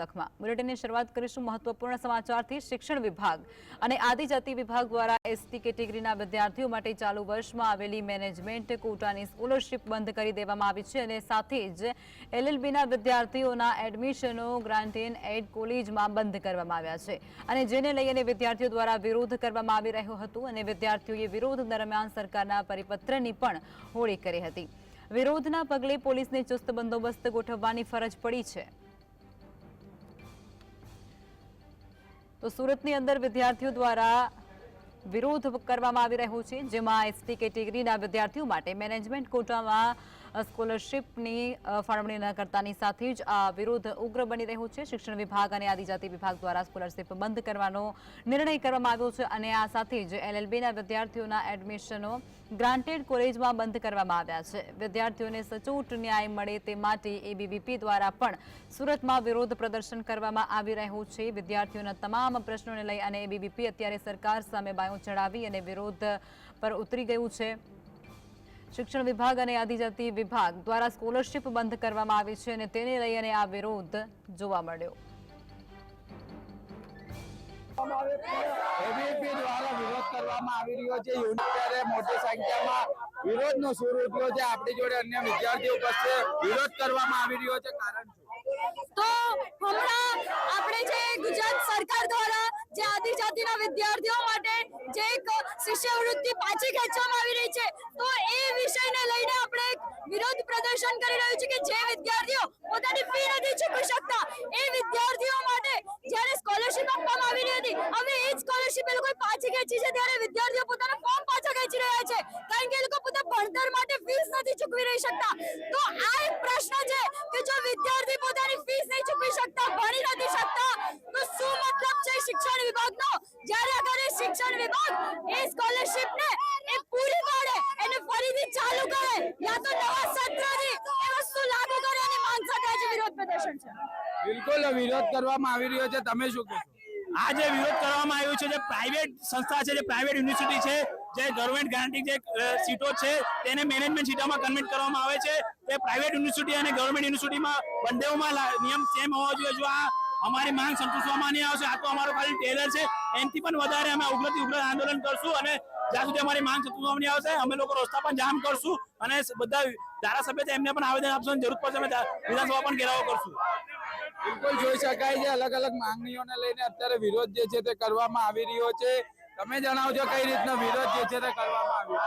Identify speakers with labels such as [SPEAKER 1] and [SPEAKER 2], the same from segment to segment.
[SPEAKER 1] લખમાં. શરૂઆત કરીશું મહત્વપૂર્ણ સમાચારથી શિક્ષણ વિભાગ અને આદિજાતિ વિભાગ દ્વારા એસટી કેટેગરીના વિદ્યાર્થીઓ માટે ચાલુ વર્ષમાં આવેલી મેનેજમેન્ટ કોટાની સ્કોલરશીપ બંધ કરી દેવામાં આવી છે અને સાથે જ એલએલબીના વિદ્યાર્થીઓના એડમિશનો ગ્રાન્ટેન એડ કોલેજમાં બંધ કરવામાં આવ્યા છે. અને જેને લઈને વિદ્યાર્થીઓ દ્વારા વિરોધ કરવામાં આવી રહ્યો હતો અને વિદ્યાર્થીઓએ વિરોધ દરમિયાન સરકારના પરિપત્રની પણ હોળી કરી હતી. વિરોધના પગલે પોલીસને ચુસ્ત બંદોબસ્ત ગોઠવવાની ફરજ પડી છે. તો સુરતની અંદર વિદ્યાર્થીઓ દ્વારા વિરોધ કરવામાં આવી રહ્યો છે, જેમાં એસટી કેટેગરીના વિદ્યાર્થીઓ માટે મેનેજમેન્ટ કોટામાં સ્કોલરશીપની ફાળવણી ન કરતાની સાથે જ આ વિરોધ ઉગ્ર બની રહ્યો છે. શિક્ષણ વિભાગ અને આદિજાતિ વિભાગ દ્વારા સ્કોલરશીપ બંધ કરવાનો નિર્ણય કરવામાં આવ્યો છે અને આ સાથે જ એલએલબીના વિદ્યાર્થીઓના એડમિશનો ગ્રાન્ટેડ કોલેજમાં બંધ કરવામાં આવ્યા છે. વિદ્યાર્થીઓને સચોટ ન્યાય મળે તે માટે એબીવીપી દ્વારા પણ સુરતમાં વિરોધ પ્રદર્શન કરવામાં આવી રહ્યું છે. વિદ્યાર્થીઓના તમામ પ્રશ્નોને લઈ અને એબીવીપી અત્યારે સરકાર સામે બાયો ચડાવી અને વિરોધ પર ઉતરી ગયું છે. શિક્ષણ વિભાગ અને આદિજાતિ વિભાગ દ્વારા સ્કોલરશીપ બંધ કરવામાં આવી છે અને તેને લઈ અને આ વિરોધ જોવા મળ્યો.
[SPEAKER 2] એબીપી દ્વારા વિરોધ કરવામાં આવી રહ્યો છે. યુનિટરે મોટી સંખ્યામાં વિરોધનો સૂર ઉઠ્યો છે. આપણી જોડે અન્ય વિદ્યાર્થીઓ ઉપસ્થિત વિરોધ કરવામાં આવી રહ્યો છે. કારણ
[SPEAKER 3] તો હમણાં આપણે જે ગુજરાત સરકાર દ્વારા જે આદિજાતિના વિદ્યાર્થીઓ માટે જે એક શિષ્યવૃત્તિ પાછી ખેંચવામાં આવી રહી છે, તો એ વિષયને લઈને આપણે એક વિરોધ પ્રદર્શન કરી રહ્યું છે કે જે વિદ્યાર્થીઓ પોતાની ફી નથી ચૂકવી શકતા, એ વિદ્યાર્થીઓ માટે જ્યારે સ્કોલરશિપ આપવામાં આવી રહી હતી, હવે એ સ્કોલરશિપ એ લોકો પાછી ખેંચી છે, ત્યારે વિદ્યાર્થીઓ પોતાનું ફોર્મ પાછા ખેંચી રહ્યા છે કારણ કે એ લોકો પોતા ભણતર માટે ફીસ નથી ચૂકવી રહી શકતા. તો આ એક પ્રશ્ન છે કે જો વિદ્યાર્થી પોતાની ફીસ નહીં ચૂકવી શકતા, ભણી નથી શકતા, તો શું મતલબ છે શિક્ષણ વિભાગનો? જ્યારે અગર એ શિક્ષણ વિભાગ એ સ્કોલરશિપ ને એ પૂરી પાડે, એને ફરીથી ચાલુ કરે, યા તો નવા સત્રથી એ વસ્તુ લાગુ કરે અને માંગ સાથે વિરોધ પ્રદર્શન છે.
[SPEAKER 2] બિલકુલ, વિરોધ કરવામાં આવી રહ્યો છે. તમે શું કહેશો?
[SPEAKER 4] આ જે વિરોધ કરવામાં આવ્યો છે જે પ્રાઇવેટ સંસ્થા છે, જે પ્રાઇવેટ યુનિવર્સિટી છે, જે ગવર્મેન્ટ ગ્રાન્ટી જે સીટો છે, તેને મેનેજમેન્ટ સીટોમાં કન્વર્ટ કરવામાં આવે છે. તે પ્રાઇવેટ યુનિવર્સિટી અને ગવર્મેન્ટ યુનિવર્સિટીમાં બંનેઓમાં નિયમ સેમ હોવો જોઈએ. જો આ અમારી માંગ સંતોષવામાં નહીં આવશે, આ તો અમારો ખાલી ટેલર છે. એનથી પણ વધારે અમે ઉગ્રથી ઉગ્ર આંદોલન કરશું અને જ્યાં સુધી અમારી માંગ સંતોષવામાં નહીં આવશે, અમે લોકો રસ્તા પણ જામ કરશું અને બધા ધારાસભ્ય એમને પણ આવેદન આપશું જરૂર પડશે અમે વિધાનસભા પણ ઘેરાવો કરશું.
[SPEAKER 2] બિલકુલ જોઈ શકાય છે. અલગ અલગ માંગણીઓને લઈને અત્યારે વિરોધ જે છે તે કરવામાં આવી રહ્યો છે. તમે જણાવજો કઈ રીતનો વિરોધ જે છે તે કરવામાં આવ્યો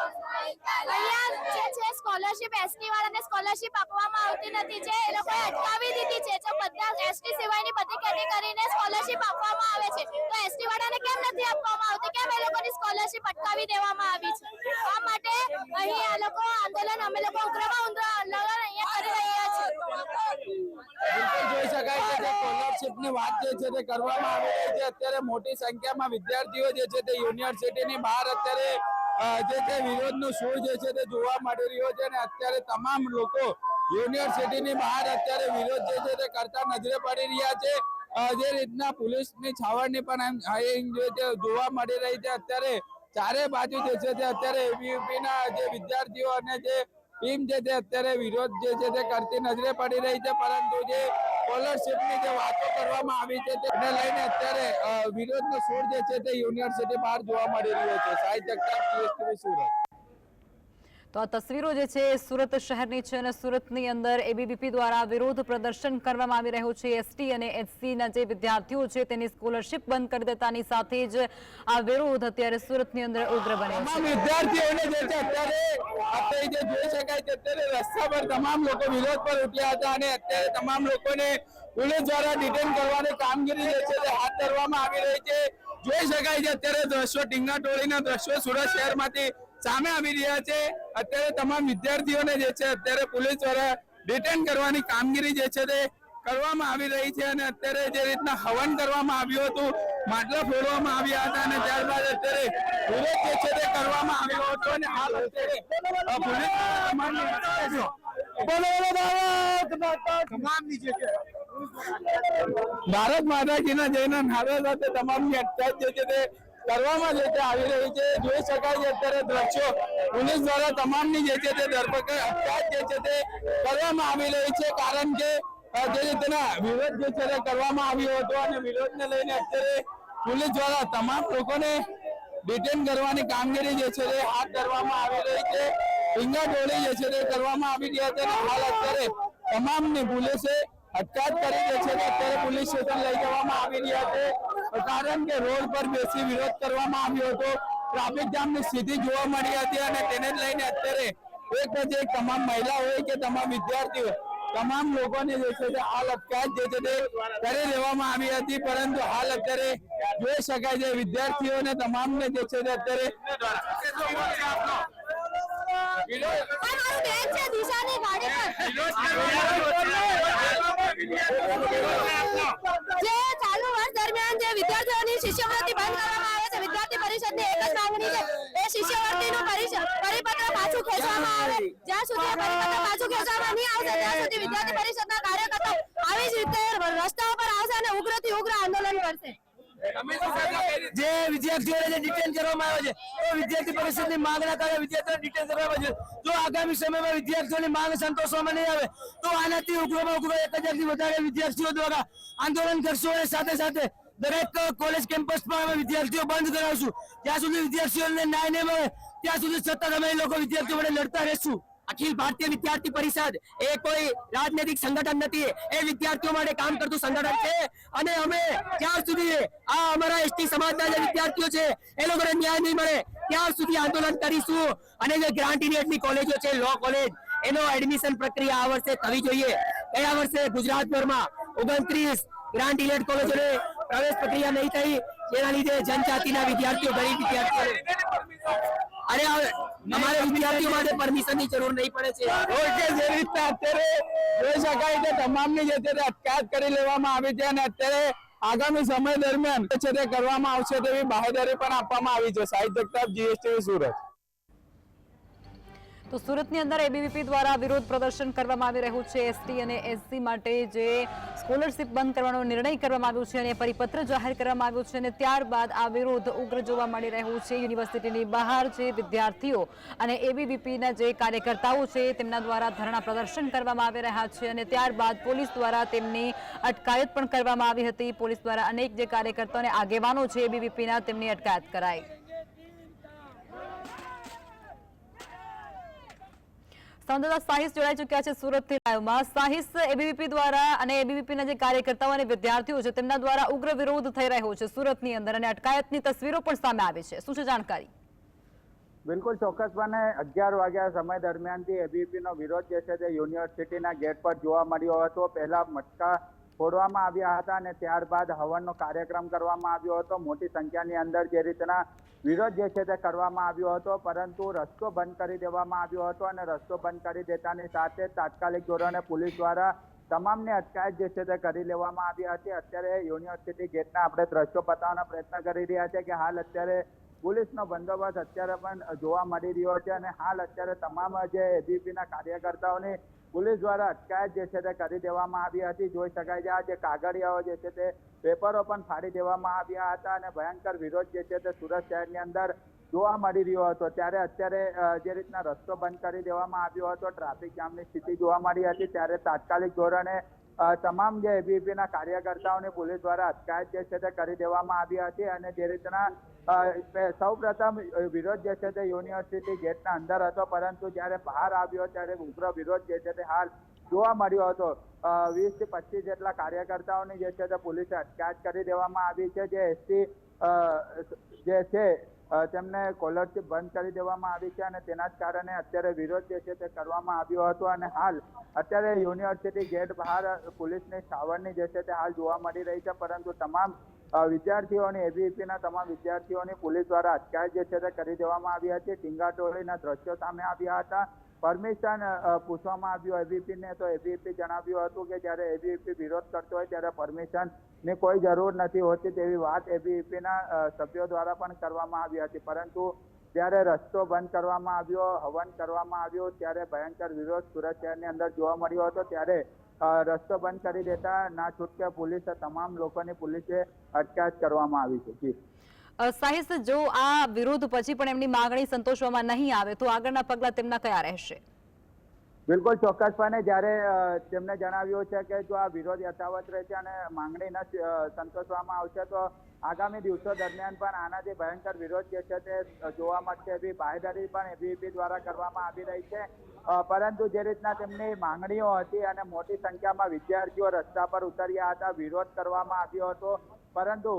[SPEAKER 3] જે છે એ લોકોએ અટકાવી દીધી છે. જે બધા એસટી સિવાયની બધી કેટેગરીને સ્કોલરશિપ આપવામાં આવે છે, તો એસટી વાળાને કેમ નથી આપવામાં આવતી? કેમ એ લોકોની સ્કોલરશિપ અટકાવી દેવામાં આવી છે? આ માટે અહીં આ લોકો આંદોલન, અમે લોકો ઉગ્રમાં ઉગ્ર આંદોલન અહીંયા કરી રહ્યા છીએ
[SPEAKER 2] બિલકુલ જોઈ શકાય છે કે સ્કોલરશિપની વાત જે છે તે કરવામાં આવી છે. અત્યારે મોટી સંખ્યામાં વિદ્યાર્થીઓ જે છે તે યુનિવર્સિટીની બહાર અત્યારે જે છે વિરોધનો સૂર જે છે તે જોવા મળી રહ્યો છે અને અત્યારે તમામ લોકો યુનિવર્સિટીની બહાર અત્યારે વિરોધ જે છે તે કરતા નજરે પડી રહ્યા છે. જે રીતના પોલીસની છાવરની પણ એમ જોવા મળી રહી છે. અત્યારે ચારે બાજુ જે છે તે અત્યારે ABUP ના જે વિદ્યાર્થીઓ અને જે ટીમ જે છે અત્યારે વિરોધ જે છે તે કરતી નજરે પડી રહી છે. પરંતુ જે સ્કોલરશિપની જે વાતો કરવામાં આવી છે તેને લઈને અત્યારે વિરોધનો સૂર જે છે તે યુનિવર્સિટી બહાર જોવા મળી રહ્યો છે. સાહિત્ય સુરત.
[SPEAKER 1] તો આ તસવીરો જે છે સુરત શહેરની છે અને સુરતની અંદર એબીવીપી દ્વારા વિરોધ પ્રદર્શન કરવામાં આવી રહ્યું છે. એસટી અને એસસીના જે વિદ્યાર્થીઓ છે તેની સ્કોલરશિપ બંધ કરી દેતાની સાથે જ આ વિરોધ અત્યારે સુરતની અંદર ઉગ્ર બન્યો
[SPEAKER 2] જોઈ શકાય છે અત્યારે તમામ લોકો વિરોધ પર ઉઠ્યા હતા અને અત્યારે તમામ લોકોને પોલીસ દ્વારા ડિટેન છે જોઈ શકાય છે અત્યારે દ્રશ્યો ટીંગા ટોળીના દ્રશ્યો સુરત શહેરમાંથી સામે આવી રહ્યા છે. અત્યારે તમામ વિદ્યાર્થીઓને જે છે અત્યારે પોલીસ દ્વારા ડિટેન કરવાની કામગીરી જે છે તે કરવામાં આવી રહી છે અને અત્યારે જે રીતના હવન કરવામાં આવ્યું હતું માટલા ફોડવામાં આવ્યા હતા અને ત્યારબાદ અત્યારે વિરોધ જે છે તે કરવામાં આવ્યો હતો અને હાલ અત્યારે ભારત માતાજીના જઈને નારા સાથે તમામની અટકાયત જે છે તે કરવામાં જે છે આવી રહી છે, જોઈ શકાય છે અત્યારે દ્રશ્યો. પોલીસ દ્વારા તમામની જે છે તે ધરપકડ અટકાયત જે છે તે કરવામાં આવી રહી છે, કારણ કે જે રીતના વિરોધ જે છે કરવામાં આવ્યો હતો અને વિરોધને લઈને અત્યારે પોલીસ દ્વારા તમામ લોકોને ડિટેન કરવાની કામગીરી જે છે તે હાથ ધરવામાં આવી રહી છે. ફિંગર ડોળી જે છે તે કરવામાં આવી રહ્યા છે અને હાલ અત્યારે તમામની પોલીસે અટકાયત કરી જે છે તે અત્યારે પોલીસ સ્ટેશન લઈ જવામાં આવી રહ્યા છે. કારણ કે રોડ પર બેસી વિરોધ કરવામાં આવ્યો હતો ટ્રાફિક જામની સ્થિતિ જોવા મળી હતી અને તેને લઈને અત્યારે એક જ એક તમામ મહિલા હોય કે તમામ વિદ્યાર્થીઓ તમામ લોકોને જે છે તે હાલ અટકાયત જે છે તે કરી દેવામાં આવી હતી પરંતુ હાલ અત્યારે જોઈ શકાય છે વિદ્યાર્થીઓને તમામને જે છે તે અત્યારે
[SPEAKER 3] મારું બેન છે દિશાની ગાડી જે ચાલુ વર્ષ દરમિયાન જે વિદ્યાર્થીઓની શિષ્યવૃત્તિ બંધ કરવામાં આવે છે વિદ્યાર્થી પરિષદની એક જ માંગણી છે એ શિષ્યવૃત્તિનું પરિષ- પરિપત્ર પાછું ખેંચવામાં આવે જ્યાં સુધી એ પરિપત્ર પાછું ખેંચવામાં નહીં આવશે ત્યાં સુધી વિદ્યાર્થી પરિષદના કાર્યકર્તાઓ આવી જ રીતે રસ્તાઓ પર આવશે અને ઉગ્રથી ઉગ્ર આંદોલન કરશે.
[SPEAKER 5] જે વિદ્યાર્થીઓને જે ડિટેન કરવામાં આવે છે તો વિદ્યાર્થી પરિષદની માંગના કારણે વિદ્યાર્થીઓને ડિટેન કરવામાં છે. જો આગામી સમયમાં વિદ્યાર્થીઓની માંગ સંતોષવામાં નહીં આવે તો આનાથી ઉગ્રમાં ઉગ્ર એક હજારથી વધારે વિદ્યાર્થીઓ દ્વારા આંદોલન કરશું અને સાથે સાથે દરેક કોલેજ કેમ્પસમાં અમે વિદ્યાર્થીઓ બંધ કરાવશું. જ્યાં સુધી વિદ્યાર્થીઓને ન્યાય નહીં મળે ત્યાં સુધી સતત અમે લોકો વિદ્યાર્થીઓ માટે લડતા રહેશું. અખિલ ભારતીય વિદ્યાર્થી પરિષદ. એ કોઈ રાજનૈતિક સંગઠન નથી. એ વિદ્યાર્થીઓ માટે કામ કરતું સંગઠન છે. અને અમે જ્યાં સુધી આ અમારા એસટી સમાજના જે વિદ્યાર્થીઓ છે, એ લોકોને ન્યાય નહીં મળે, ત્યાં સુધી આંદોલન કરીશું. અને જે ગ્રાન્ટિનેટની કોલેજો છે લો કોલેજ એનો એડમિશન પ્રક્રિયા આ વર્ષે થવી જોઈએ. ગયા વર્ષે ગુજરાતભરમાં ઓગણત્રીસ ગ્રાન્ટ ઇનેટ કોલેજોને પ્રવેશ પ્રક્રિયા નહીં થઈ. જેના લીધે જનજાતિના વિદ્યાર્થીઓ, ગરીબ વિદ્યાર્થીઓ. અરે અમારે વિદ્યાર્થીઓ માટે પરમિશનની જરૂર નહીં પડે છે.
[SPEAKER 2] ઓકે જે રીતના અત્યારે જોઈ શકાય કે તમામની જે અત્યારે અટકાયત કરી લેવામાં આવી છે અને અત્યારે આગામી સમય દરમિયાન છે તે કરવામાં આવશે તેવી બાહેદારી પણ આપવામાં આવી છે. સાહિત્ય જગતાપ જીએસટીવી સુરત.
[SPEAKER 1] તો સુરતની અંદર એબીવીપી દ્વારા વિરોધ પ્રદર્શન કરવામાં આવી રહ્યું છે. એસટી અને એસસી માટે જે સ્કોલરશિપ બંધ કરવાનો નિર્ણય કરવામાં આવ્યો છે અને પરિપત્ર જાહેર કરવામાં આવ્યો છે અને ત્યારબાદ આ વિરોધ ઉગ્ર જોવા મળી રહ્યું છે. યુનિવર્સિટીની બહાર જે વિદ્યાર્થીઓ અને એબીવીપીના જે કાર્યકર્તાઓ છે તેમના દ્વારા ધરણા પ્રદર્શન કરવામાં આવી રહ્યા છે અને ત્યારબાદ પોલીસ દ્વારા તેમની અટકાયત પણ કરવામાં આવી હતી. પોલીસ દ્વારા અનેક જે કાર્યકર્તાઓ અને આગેવાનો છે એબીવીપીના તેમની અટકાયત કરાઈ. સંવાદદાતા સાહિસ જોડાઈ ચુક્યા છે સુરતથી લાઈવમાં. સાહિસ એબીવીપી દ્વારા અને એબીવીપીના જે કાર્યકર્તાઓ અને વિદ્યાર્થીઓ છે, તેમના દ્વારા ઉગ્ર વિરોધ થઈ રહ્યો છે સુરતની અંદર અને અટકાયતની તસવીરો પણ સામે આવી છે. શું છે જાણકારી?
[SPEAKER 6] બિલકુલ ચોક્કસપણે અગિયાર વાગ્યા સમય દરમિયાનથી એબીપી નો વિરોધ જે છે તે યુનિવર્સિટીના ગેટ પર જોવા મળ્યો હતો. પહેલા મટકા ફોડવામાં આવ્યા હતા અને ત્યારબાદ હવનનો કાર્યક્રમ કરવામાં આવ્યો હતો. મોટી સંખ્યાની અંદર જે રીતના વિરોધ જે છે તે કરવામાં આવ્યો હતો, પરંતુ રસ્તો બંધ કરી દેવામાં આવ્યો હતો અને રસ્તો બંધ કરી દેતાની સાથે તાત્કાલિક ધોરણે પોલીસ દ્વારા તમામને અટકાયત જે છે તે કરી લેવામાં આવી હતી. અત્યારે યુનિવર્સિટી ગેટના આપણે દ્રશ્યો બતાવવાનો પ્રયત્ન કરી રહ્યા છે કે હાલ અત્યારે પોલીસનો બંદોબસ્ત અત્યારે પણ જોવા મળી રહ્યો છે અને હાલ અત્યારે તમામ જે એબીપીના કાર્યકર્તાઓની પોલીસ દ્વારા અટકાયત જે છે તે કરી દેવામાં આવી હતી. જોઈ શકાય છે આ જે કાગળિયાઓ જે છે તે પેપરો પણ ફાડી દેવામાં આવ્યા હતા અને ભયંકર વિરોધ જે છે તે સુરત શહેરની અંદર જોવા મળી રહ્યો હતો. ત્યારે અત્યારે જે રીતના રસ્તો બંધ કરી દેવામાં આવ્યો હતો, ટ્રાફિક જામની સ્થિતિ જોવા મળી હતી. ત્યારે તાત્કાલિક ધોરણે તમામ જે એબીપીના કાર્યકર્તાઓને પોલીસ દ્વારા અટકાયત જે છે તે કરી દેવામાં આવી હતી અને જે રીતના સૌ પ્રથમ વિરોધ જે છે તે યુનિવર્સિટી ગેટના અંદર હતો, પરંતુ જ્યારે બહાર આવ્યો ત્યારે ઉગ્ર વિરોધ જે છે તે હાલ જોવા મળ્યો હતો. વીસથી પચીસ જેટલા કાર્યકર્તાઓની જે છે તે પોલીસે અટકાયત કરી દેવામાં આવી છે. જે એસટી જે છે તેમને કોલરશીપ બંધ કરી દેવામાં આવી છે અને તેના જ કારણે અત્યારે વિરોધ જે છે તે કરવામાં આવ્યો હતો અને હાલ અત્યારે યુનિવર્સિટી ગેટ બહાર પોલીસની છાવરણી જે છે તે હાલ જોવા મળી રહી છે. પરંતુ તમામ વિદ્યાર્થીઓની એબીવીપીના તમામ વિદ્યાર્થીઓની પોલીસ દ્વારા અટકાયત જે છે તે કરી દેવામાં આવી હતી ટીંગાટોળીના દ્રશ્યો સામે આવ્યા હતા. પરમિશન પૂછવામાં આવ્યું એબીપીને તો એબીપી જણાવ્યું હતું કે જ્યારે એબીપી વિરોધ કરતો હોય ત્યારે પરમિશનની કોઈ જરૂર નથી હોતી તેવી વાત એબીપીના સભ્યો દ્વારા પણ કરવામાં આવી હતી. પરંતુ જ્યારે રસ્તો બંધ કરવામાં આવ્યો, હવન કરવામાં આવ્યો, ત્યારે ભયંકર વિરોધ સુરત શહેરની અંદર જોવા મળ્યો હતો. ત્યારે રસ્તો બંધ કરી દેતા ના છૂટકે પોલીસે તમામ લોકોની પોલીસે અટકાયત કરવામાં આવી છે. જી.
[SPEAKER 1] અ, જો આ વિરોધ પછી પણ એમની માંગણી સંતોષવામાં નહીં આવે તો આગળના પગલા તેમના કયા રહેશે?
[SPEAKER 6] બિલકુલ ચોક્કસપણે જ્યારે તેમને તેમણે જણાવ્યું છે કે જો આ વિરોધ યથાવત રહેશે અને માંગણી ન સંતોષવામાં આવશે તો આગામી દિવસો દરમિયાન પણ આનાથી ભયંકર વિરોધ જે છે તે જોવા મળશે. એવી બાહેધરી પણ એબીપી દ્વારા કરવામાં આવી રહી છે. પરંતુ જે રીતના તેમની માંગણીઓ હતી અને મોટી સંખ્યામાં વિદ્યાર્થીઓ રસ્તા પર ઉતર્યા હતા, વિરોધ કરવામાં આવ્યો હતો. પરંતુ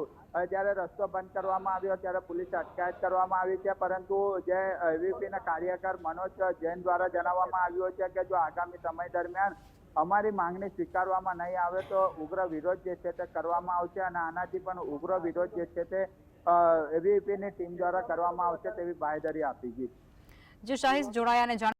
[SPEAKER 6] જ્યારે રસ્તો બંધ કરવામાં આવ્યો, ત્યારે પોલીસ અટકાયત કરવામાં આવી છે. પરંતુ જે એબીવીપી કાર્યકર મનોજ જૈન દ્વારા જણાવવામાં આવ્યું છે કે જો આગામી સમય દરમિયાન અમારી માંગણી સ્વીકારવામાં નહીં આવે, તો ઉગ્ર વિરોધ જે છે તે કરવામાં આવશે અને આનાથી પણ ઉગ્ર વિરોધ જે છે તે એવીપીની ટીમ દ્વારા કરવામાં આવશે તેવી બાહેધરી આપી છે
[SPEAKER 1] જો શાહીસ જોડાયા